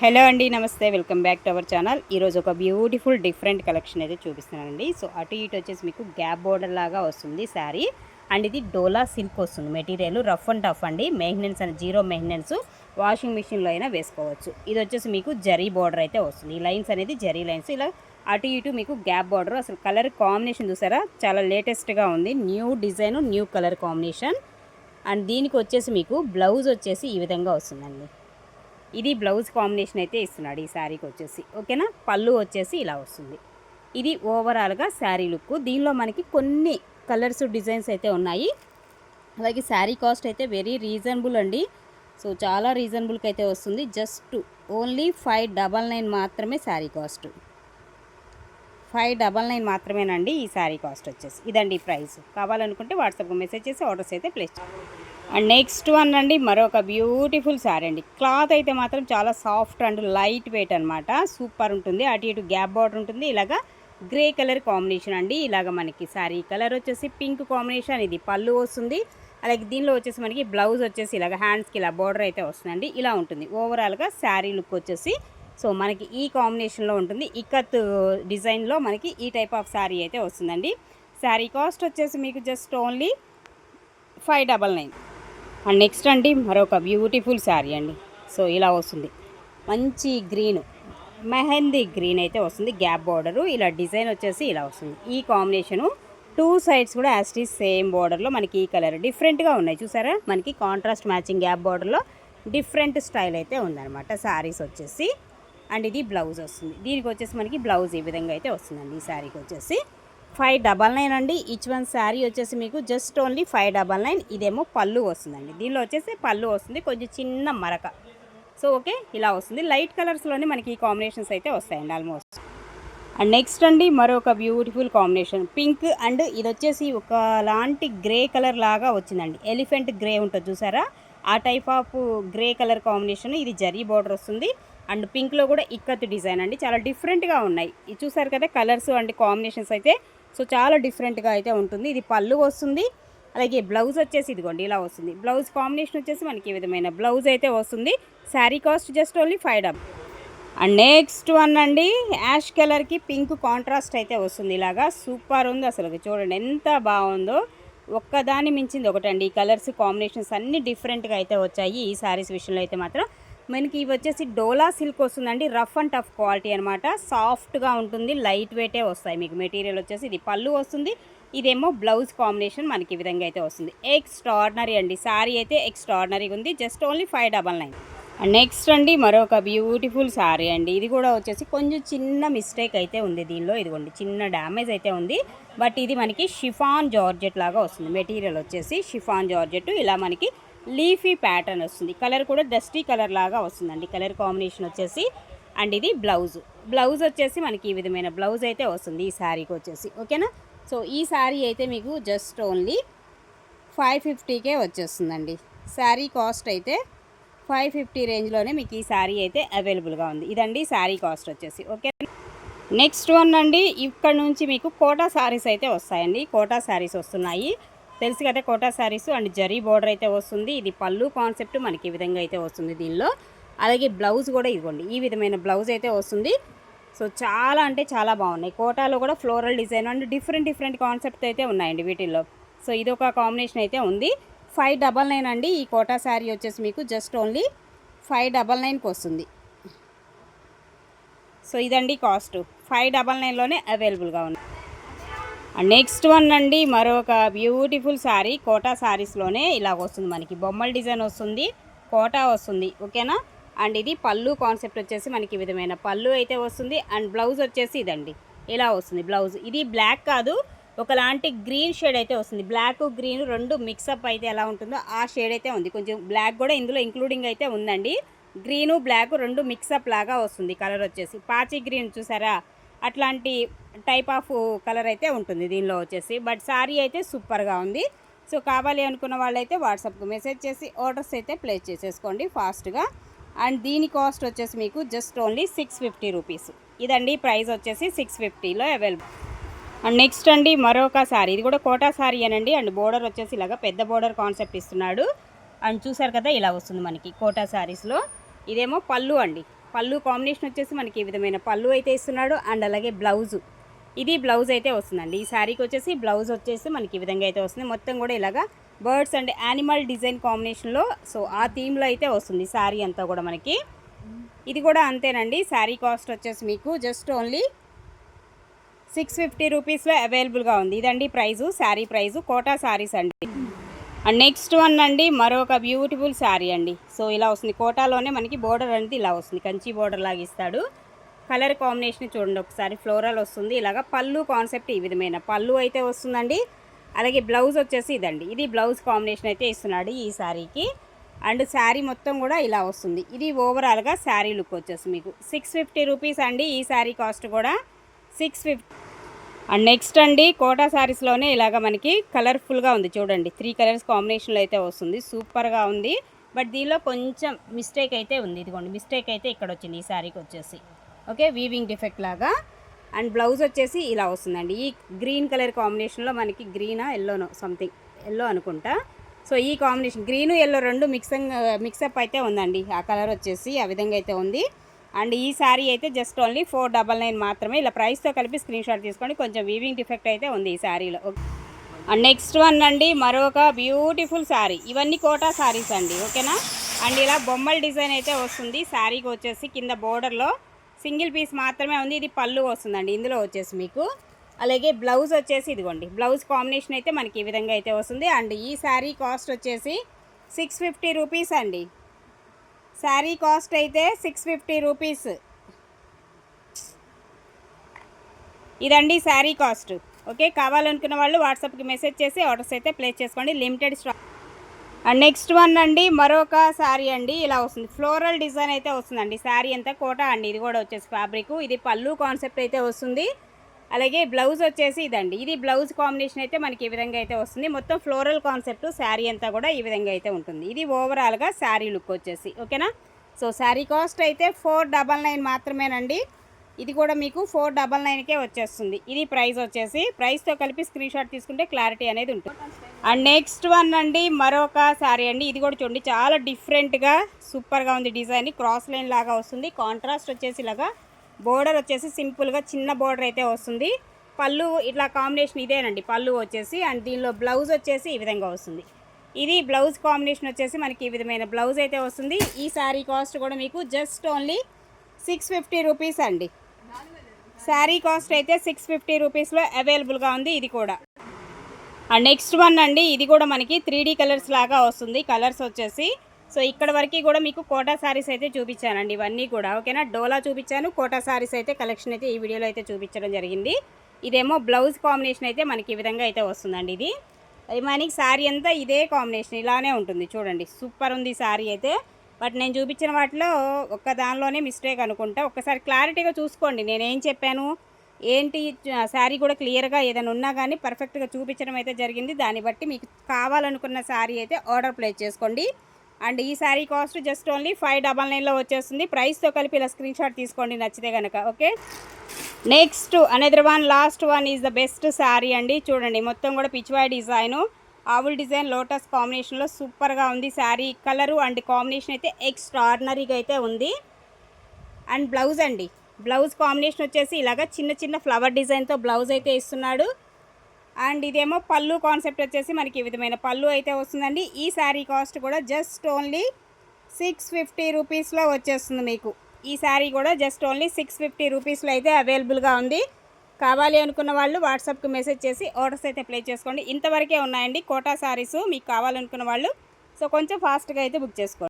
Hello అండి నమస్తే welcome back to our channel. ఈరోజు ఒక బ్యూటిఫుల్ డిఫరెంట్ కలెక్షన్ అయితే చూపిస్తున్నానండి. సో అటు ఇటు వచ్చేసి మీకు గ్యాప్ బోర్డర్ లాగా వస్తుంది శారీ. అండ్ ఇది డోలా సిల్క్ వస్తుంది మెటీరియల్. రఫ్ అండ్ టఫ్ అండి. Maintenance and zero maintenance. Washing మిషన్లో అయినా వేసుకోవచ్చు. ఇది వచ్చేసి మీకు జరీ బోర్డర్ అయితే వస్తుంది. ఈ లైన్స్ అనేది జరీ లైన్స్. ఇలా అటు ఇటు మీకు గ్యాప్ బార్డర్. అసలు కలర్ కాంబినేషన్ చూసారా? చాలా లేటెస్ట్గా ఉంది. New design new colour combination. And దీనికి వచ్చేసి మీకు బ్లౌజ్ వచ్చేసి ఈ విధంగా వస్తుందండి. ఇది బ్లౌజ్ కాంబినేషన్ అయితే ఇస్తున్నాడు ఈ శారీకి వచ్చేసి. ఓకేనా? పళ్ళు వచ్చేసి ఇలా వస్తుంది. ఇది ఓవరాల్గా శారీ లుక్. దీనిలో మనకి కొన్ని కలర్స్ డిజైన్స్ అయితే ఉన్నాయి. అలాగే శారీ కాస్ట్ అయితే వెరీ రీజనబుల్ అండి. సో చాలా రీజనబుల్కి అయితే వస్తుంది. Just only five double nine మాత్రమే sari cost. Five double nine మాత్రమేనండి ఈ శారీ కాస్ట్ వచ్చేసి. ఇదండి ప్రైస్. కావాలనుకుంటే వాట్సాప్కి మెసేజ్ చేసి ఆర్డర్స్ అయితే ప్లేస్ అండ్ నెక్స్ట్ వన్ అండి మరొక బ్యూటిఫుల్ శారీ అండి. క్లాత్ అయితే మాత్రం చాలా సాఫ్ట్ అండ్ లైట్ వెయిట్ అనమాట సూపర్ ఉంటుంది. అటు ఇటు గ్యాప్ బార్డర్ ఉంటుంది. ఇలాగా గ్రే కలర్ కాంబినేషన్ అండి. ఇలాగ మనకి శారీ కలర్ వచ్చేసి పింక్ కాంబినేషన్. ఇది పళ్ళు వస్తుంది. అలాగే దీనిలో వచ్చేసి మనకి బ్లౌజ్ వచ్చేసి ఇలాగ హ్యాండ్స్కి ఇలా బార్డర్ అయితే వస్తుందండి. ఇలా ఉంటుంది. ఓవరాల్గా శారీ లుక్ వచ్చేసి సో మనకి ఈ కాంబినేషన్లో ఉంటుంది. ఇక్కత్ డిజైన్లో మనకి ఈ టైప్ ఆఫ్ శారీ అయితే వస్తుందండి. శారీ కాస్ట్ వచ్చేసి మీకు just only five double nine and next అండి మరొక బ్యూటిఫుల్ శారీ అండి. సో ఇలా వస్తుంది. మంచి గ్రీన్ మెహందీ గ్రీన్ అయితే వస్తుంది. గ్యాప్ బార్డరు ఇలా డిజైన్ వచ్చేసి ఇలా వస్తుంది. ఈ కాంబినేషను టూ సైడ్స్ కూడా యాస్టీస్ సేమ్ బార్డర్లో మనకి ఈ కలర్ డిఫరెంట్గా ఉన్నాయి. చూసారా? మనకి కాంట్రాస్ట్ మ్యాచింగ్ గ్యాప్ బార్డర్లో డిఫరెంట్ స్టైల్ అయితే ఉందన్నమాట శారీస్ వచ్చేసి. అండ్ ఇది బ్లౌజ్ వస్తుంది. దీనికి వచ్చేసి మనకి బ్లౌజ్ ఈ విధంగా అయితే వస్తుందండి ఈ శారీకి వచ్చేసి ఫైవ్ డబల్ నైన్ అండి. ఈచ్ వన్ శారీ వచ్చేసి మీకు just only five double nine. ఇదేమో పళ్ళు వస్తుందండి. దీనిలో వచ్చేసి పళ్ళు వస్తుంది. కొంచెం చిన్న మరక. సో ఓకే ఇలా వస్తుంది. లైట్ కలర్స్లోనే మనకి ఈ కాంబినేషన్స్ అయితే వస్తాయండి ఆల్మోస్ట్. అండ్ నెక్స్ట్ అండి మరొక బ్యూటిఫుల్ కాంబినేషన్. పింక్ అండ్ ఇది వచ్చేసి ఒకలాంటి గ్రే కలర్ లాగా వచ్చిందండి. ఎలిఫెంట్ గ్రే ఉంటుంది చూసారా? ఆ type of grey colour combination ఇది జరీ బార్డర్ వస్తుంది. అండ్ పింక్లో కూడా ఇక్కత్ డిజైన్ అండి. చాలా డిఫరెంట్గా ఉన్నాయి. ఇది చూసారు కదా కలర్స్ అండ్ కాంబినేషన్స్ అయితే సో చాలా డిఫరెంట్గా అయితే ఉంటుంది. ఇది పళ్ళు వస్తుంది. అలాగే బ్లౌజ్ వచ్చేసి ఇదిగోండి ఇలా వస్తుంది. బ్లౌజ్ కాంబినేషన్ వచ్చేసి మనకి ఈ విధమైన బ్లౌజ్ అయితే వస్తుంది. Sari cost just only five dub. And next one అండి యాష్ కలర్కి పింక్ కాంట్రాస్ట్ అయితే వస్తుంది ఇలాగా. సూపర్ ఉంది అసలు. చూడండి ఎంత బాగుందో. ఒక్కదాని మించింది ఒకటండి. ఈ కలర్స్ కాంబినేషన్స్ అన్నీ డిఫరెంట్గా అయితే వచ్చాయి. ఈ శారీస్ విషయంలో అయితే మాత్రం మనకి ఇవి వచ్చేసి డోలా సిల్క్ వస్తుందండి. రఫ్ అండ్ టఫ్ క్వాలిటీ అనమాట సాఫ్ట్గా ఉంటుంది లైట్ వెయిటే వస్తాయి మీకు. మెటీరియల్ వచ్చేసి ఇది పళ్ళు వస్తుంది ఇదేమో బ్లౌజ్ కాంబినేషన్ మనకి ఈ విధంగా అయితే వస్తుంది. ఎక్స్ట్రాడినరీ అండి. శారీ అయితే ఎక్స్ట్రాడినరీగా ఉంది just only five double nine. Next అండి మరొక బ్యూటిఫుల్ శారీ అండి. ఇది కూడా వచ్చేసి కొంచెం చిన్న మిస్టేక్ అయితే ఉంది దీనిలో. ఇదిగోండి చిన్న డ్యామేజ్ అయితే ఉంది. బట్ ఇది మనకి షిఫాన్ జార్జెట్ లాగా వస్తుంది. మెటీరియల్ వచ్చేసి షిఫాన్ జార్జెట్. ఇలా మనకి లీఫీ ప్యాటర్న్ వస్తుంది. కలర్ కూడా డస్టీ కలర్ లాగా వస్తుందండి. కలర్ కాంబినేషన్ వచ్చేసి అండ్ ఇది బ్లౌజ్. బ్లౌజ్ వచ్చేసి మనకి ఈ విధమైన బ్లౌజ్ అయితే వస్తుంది. ఈ శారీకి వచ్చేసి. ఓకేనా? సో ఈ శారీ అయితే మీకు జస్ట్ ఓన్లీ ఫైవ్ ఫిఫ్టీకే వచ్చేస్తుందండి. శారీ కాస్ట్ అయితే ఫైవ్ ఫిఫ్టీ రేంజ్లోనే మీకు ఈ శారీ అయితే అవైలబుల్గా ఉంది. ఇదండి శారీ కాస్ట్ వచ్చేసి. ఓకే? నెక్స్ట్ వన్ అండి. ఇక్కడ నుంచి మీకు కోటా శారీస్ అయితే వస్తాయండి. కోటా శారీస్ వస్తున్నాయి. తెలుసు కదా కోటా శారీస్ అండ్ జరీ బోర్డర్ అయితే వస్తుంది. ఇది పళ్ళు కాన్సెప్ట్ మనకి ఈ విధంగా అయితే వస్తుంది దీనిలో. అలాగే బ్లౌజ్ కూడా ఇవ్వండి. ఈ విధమైన బ్లౌజ్ అయితే వస్తుంది. సో చాలా అంటే చాలా బాగున్నాయి. కోటాలో కూడా floral design and different different concept అయితే ఉన్నాయండి వీటిల్లో. సో ఇది ఒక కాంబినేషన్ అయితే ఉంది. ఫైవ్ డబల్ నైన్ అండి. ఈ కోటా శారీ వచ్చేసి మీకు జస్ట్ ఓన్లీ ఫైవ్ డబల్ నైన్కి వస్తుంది. సో ఇదండి కాస్ట్. ఫైవ్ డబల్ నైన్లోనే అవైలబుల్గా ఉంది. నెక్స్ట్ వన్ అండి మరొక బ్యూటిఫుల్ శారీ కోటా శారీస్లోనే ఇలా వస్తుంది మనకి. బొమ్మల డిజైన్ వస్తుంది కోటా వస్తుంది ఓకేనా అండ్ ఇది పళ్ళు కాన్సెప్ట్ వచ్చేసి మనకి ఈ విధమైన పళ్ళు అయితే వస్తుంది అండ్ బ్లౌజ్ వచ్చేసి ఇదండి. ఇలా వస్తుంది బ్లౌజ్ ఇది బ్లాక్ కాదు ఒకలాంటి గ్రీన్ షేడ్ అయితే వస్తుంది. బ్లాక్ గ్రీన్ రెండు మిక్సప్ అయితే ఎలా ఉంటుందో ఆ షేడ్ అయితే ఉంది. కొంచెం బ్లాక్ కూడా ఇందులో ఇంక్లూడింగ్ అయితే ఉందండి. గ్రీను బ్లాక్ రెండు మిక్సప్ లాగా వస్తుంది కలర్ వచ్చేసి. పాచి గ్రీన్ చూసారా? అట్లాంటి టైప్ ఆఫ్ కలర్ అయితే ఉంటుంది దీనిలో వచ్చేసి. బట్ శారీ అయితే సూపర్గా ఉంది. సో కావాలి అనుకున్న వాళ్ళైతే వాట్సాప్కి మెసేజ్ చేసి ఆర్డర్స్ అయితే ప్లేస్ చేసేసుకోండి ఫాస్ట్గా. అండ్ దీని కాస్ట్ వచ్చేసి మీకు just only six fifty rupees. ఇదండి ప్రైస్ వచ్చేసి సిక్స్ ఫిఫ్టీలో అవైలబుల్. అండ్ నెక్స్ట్ అండి మరొక శారీ ఇది కూడా కోటా శారీ అనండి. అండ్ బోర్డర్ వచ్చేసి ఇలాగా పెద్ద బోర్డర్ కాన్సెప్ట్ ఇస్తున్నాడు. అండ్ చూసారు కదా ఇలా వస్తుంది మనకి కోటా శారీస్లో ఇదేమో పళ్ళు అండి. పళ్ళు కాంబినేషన్ వచ్చేసి మనకి ఈ విధమైన పళ్ళు అయితే ఇస్తున్నాడు అండ్ అలాగే బ్లౌజు. ఇది బ్లౌజ్ అయితే వస్తుందండి. ఈ శారీకి వచ్చేసి బ్లౌజ్ వచ్చేసి మనకి ఈ విధంగా అయితే వస్తుంది. మొత్తం కూడా ఇలాగా బర్డ్స్ అండ్ యానిమల్ డిజైన్ కాంబినేషన్లో సో ఆ థీమ్లో అయితే వస్తుంది శారీ అంతా కూడా మనకి. ఇది కూడా అంతేనండి. శారీ కాస్ట్ వచ్చేసి మీకు జస్ట్ ఓన్లీ సిక్స్ ఫిఫ్టీ రూపీస్లో అవైలబుల్గా ఉంది. ఇదండి ప్రైజు శారీ ప్రైజు కోటా శారీస్ అండి. అండ్ నెక్స్ట్ వన్ అండి మరొక బ్యూటిఫుల్ శారీ అండి. సో ఇలా వస్తుంది. కోటాలోనే మనకి బోర్డర్ అనేది ఇలా వస్తుంది. కంచి బోర్డర్ లాగా ఇస్తాడు. కలర్ కాంబినేషన్ చూడండి ఒకసారి. ఫ్లోరల్ వస్తుంది. ఇలాగ పళ్ళు కాన్సెప్ట్ ఈ విధమైన పళ్ళు అయితే వస్తుందండి. అలాగే బ్లౌజ్ వచ్చేసి ఇదండి. ఇది బ్లౌజ్ కాంబినేషన్ అయితే ఇస్తున్నాడు ఈ శారీకి అండ్ శారీ మొత్తం కూడా ఇలా వస్తుంది. ఇది ఓవరాల్గా శారీ లుక్ వచ్చేసి మీకు. సిక్స్ ఫిఫ్టీ రూపీస్ అండి ఈ శారీ కాస్ట్ కూడా. సిక్స్ ఫిఫ్టీ అండ్ నెక్స్ట్ అండి కోటా శారీస్లోనే ఇలాగ మనకి కలర్ఫుల్గా ఉంది. చూడండి త్రీ కలర్స్ కాంబినేషన్లో అయితే వస్తుంది. సూపర్గా ఉంది. బట్ దీనిలో కొంచెం మిస్టేక్ అయితే ఉంది. ఇదిగోండి మిస్టేక్ అయితే ఇక్కడ వచ్చింది. ఈ శారీకి వచ్చేసి. ఓకే వీవింగ్ డిఫెక్ట్ లాగా. అండ్ బ్లౌజ్ వచ్చేసి ఇలా వస్తుందండి. ఈ గ్రీన్ కలర్ కాంబినేషన్లో మనకి గ్రీనా ఎల్లోనో సంథింగ్ ఎల్లో అనుకుంటా. సో ఈ కాంబినేషన్ గ్రీన్ ఎల్లో రెండు మిక్సింగ్ మిక్సప్ అయితే ఉందండి. ఆ కలర్ వచ్చేసి ఆ విధంగా అయితే ఉంది. అండ్ ఈ శారీ అయితే just only four double nine మాత్రమే. ఇలా ప్రైస్తో కలిపి స్క్రీన్ షాట్ తీసుకోండి. కొంచెం వీవింగ్ డిఫెక్ట్ అయితే ఉంది ఈ శారీలో అండ్ నెక్స్ట్ వన్ అండి మరొక బ్యూటిఫుల్ శారీ ఇవన్నీ కోటా శారీస్ అండి ఓకేనా అండ్ ఇలా బొమ్మల డిజైన్ అయితే వస్తుంది. శారీకి వచ్చేసి కింద బోర్డర్లో సింగిల్ పీస్ మాత్రమే ఉంది. ఇది పళ్ళు వస్తుందండి ఇందులో వచ్చేసి మీకు. అలాగే బ్లౌజ్ వచ్చేసి ఇదిగోండి బ్లౌజ్ కాంబినేషన్ అయితే మనకి ఈ విధంగా అయితే వస్తుంది. అండ్ ఈ శారీ కాస్ట్ వచ్చేసి సిక్స్ ఫిఫ్టీ రూపీస్ అండి. శారీ కాస్ట్ అయితే సిక్స్ ఫిఫ్టీ రూపీస్. ఇదండి శారీ కాస్ట్. ఓకే కావాలనుకున్న వాళ్ళు వాట్సాప్కి మెసేజ్ చేసి ఆర్డర్స్ అయితే ప్లేస్ చేసుకోండి. Limited stock. And next one అండి మరొక శారీ అండి. ఇలా వస్తుంది. ఫ్లోరల్ డిజైన్ అయితే వస్తుందండి. శారీ అంతా కోట అండి. ఇది కూడా వచ్చేసి ఫ్యాబ్రిక్. ఇది పళ్ళు కాన్సెప్ట్ అయితే వస్తుంది. అలాగే బ్లౌజ్ వచ్చేసి ఇదండి. ఇది బ్లౌజ్ కాంబినేషన్ అయితే మనకి ఈ విధంగా అయితే వస్తుంది. మొత్తం ఫ్లోరల్ కాన్సెప్ట్ శారీ అంతా కూడా ఈ విధంగా అయితే ఉంటుంది. ఇది ఓవరాల్గా శారీ లుక్ వచ్చేసి. ఓకేనా? సో శారీ కాస్ట్ అయితే ఫోర్ డబల్ నైన్ మాత్రమేనండి. ఇది కూడా మీకు ఫోర్ డబల్ నైన్కే వచ్చేస్తుంది. ఇది ప్రైస్ వచ్చేసి ప్రైస్తో కలిపి స్క్రీన్ షాట్ తీసుకుంటే క్లారిటీ అనేది ఉంటుంది. అండ్ నెక్స్ట్ వన్ అండి మరొక శారీ అండి. ఇది కూడా చూడండి చాలా డిఫరెంట్గా సూపర్గా ఉంది డిజైన్. క్రాస్ లైన్ లాగా వస్తుంది. కాంట్రాస్ట్ వచ్చేసి ఇలాగా బోర్డర్ వచ్చేసి సింపుల్గా చిన్న బోర్డర్ అయితే వస్తుంది. పళ్ళు ఇట్లా కాంబినేషన్ ఇదేనండి. పళ్ళు వచ్చేసి అండ్ దీనిలో బ్లౌజ్ వచ్చేసి ఈ విధంగా వస్తుంది. ఇది బ్లౌజ్ కాంబినేషన్ వచ్చేసి మనకి ఈ విధమైన బ్లౌజ్ అయితే వస్తుంది. ఈ శారీ కాస్ట్ కూడా మీకు just only six fifty rupees అండి. శారీ కాస్ట్ అయితే సిక్స్ ఫిఫ్టీ రూపీస్లో అవైలబుల్గా ఉంది ఇది కూడా. అండ్ నెక్స్ట్ వన్ అండి ఇది కూడా మనకి త్రీ కలర్స్ లాగా వస్తుంది. కలర్స్ వచ్చేసి సో ఇక్కడ వరకు కూడా మీకు కోటా శారీస్ అయితే చూపించానండి ఇవన్నీ కూడా ఓకేనా? డోలా చూపించాను కోటా శారీస్ అయితే కలెక్షన్ అయితే ఈ వీడియోలో అయితే చూపించడం జరిగింది. ఇదేమో బ్లౌజ్ కాంబినేషన్ అయితే మనకి ఈ విధంగా అయితే వస్తుందండి ఇది. మనకి శారీ అంతా ఇదే కాంబినేషన్ ఇలానే ఉంటుంది చూడండి. సూపర్ ఉంది శారీ అయితే. బట్ నేను చూపించిన వాటిలో ఒక్క దానిలోనే మిస్టేక్ అనుకుంటా. ఒక్కసారి క్లారిటీగా చూసుకోండి నేను ఏం చెప్పాను? ఏంటి శారీ కూడా క్లియర్గా ఏదైనా ఉన్నా కానీ పర్ఫెక్ట్గా చూపించడం అయితే జరిగింది. దాన్ని బట్టి మీకు కావాలనుకున్న శారీ అయితే ఆర్డర్ ప్లేస్ చేసుకోండి. అండ్ ఈ sari cost just only five double nine వచ్చేస్తుంది. ప్రైస్తో కలిపి ఇలా స్క్రీన్ షాట్ తీసుకోండి నచ్చితే కనుక okay? Next another one last one is the best sari అండి. చూడండి మొత్తం కూడా పిచ్వాయ్ డిజైను. ఆవుల్ డిజైన్ లోటస్ కాంబినేషన్లో సూపర్గా ఉంది శారీ. కలరు అండ్ కాంబినేషన్ అయితే ఎక్స్ట్రాడినరీగా అయితే ఉంది. అండ్ బ్లౌజ్ అండి బ్లౌజ్ కాంబినేషన్ వచ్చేసి ఇలాగ చిన్న చిన్న ఫ్లవర్ డిజైన్తో బ్లౌజ్ అయితే ఇస్తున్నాడు. అండ్ ఇదేమో పళ్ళు కాన్సెప్ట్ వచ్చేసి మనకి ఈ విధమైన పళ్ళు అయితే వస్తుందండి. ఈ శారీ కాస్ట్ కూడా జస్ట్ ఓన్లీ సిక్స్ ఫిఫ్టీ రూపీస్లో వచ్చేస్తుంది మీకు. ఈ శారీ కూడా జస్ట్ ఓన్లీ సిక్స్ ఫిఫ్టీ రూపీస్లో అయితే అవైలబుల్గా ఉంది. కావాలి అనుకున్న వాళ్ళు వాట్సాప్కి మెసేజ్ చేసి ఆర్డర్స్ అయితే ప్లే చేసుకోండి. ఇంతవరకే ఉన్నాయండి కోటా శారీస్ మీకు కావాలనుకున్న వాళ్ళు. సో కొంచెం ఫాస్ట్గా అయితే బుక్ చేసుకోండి.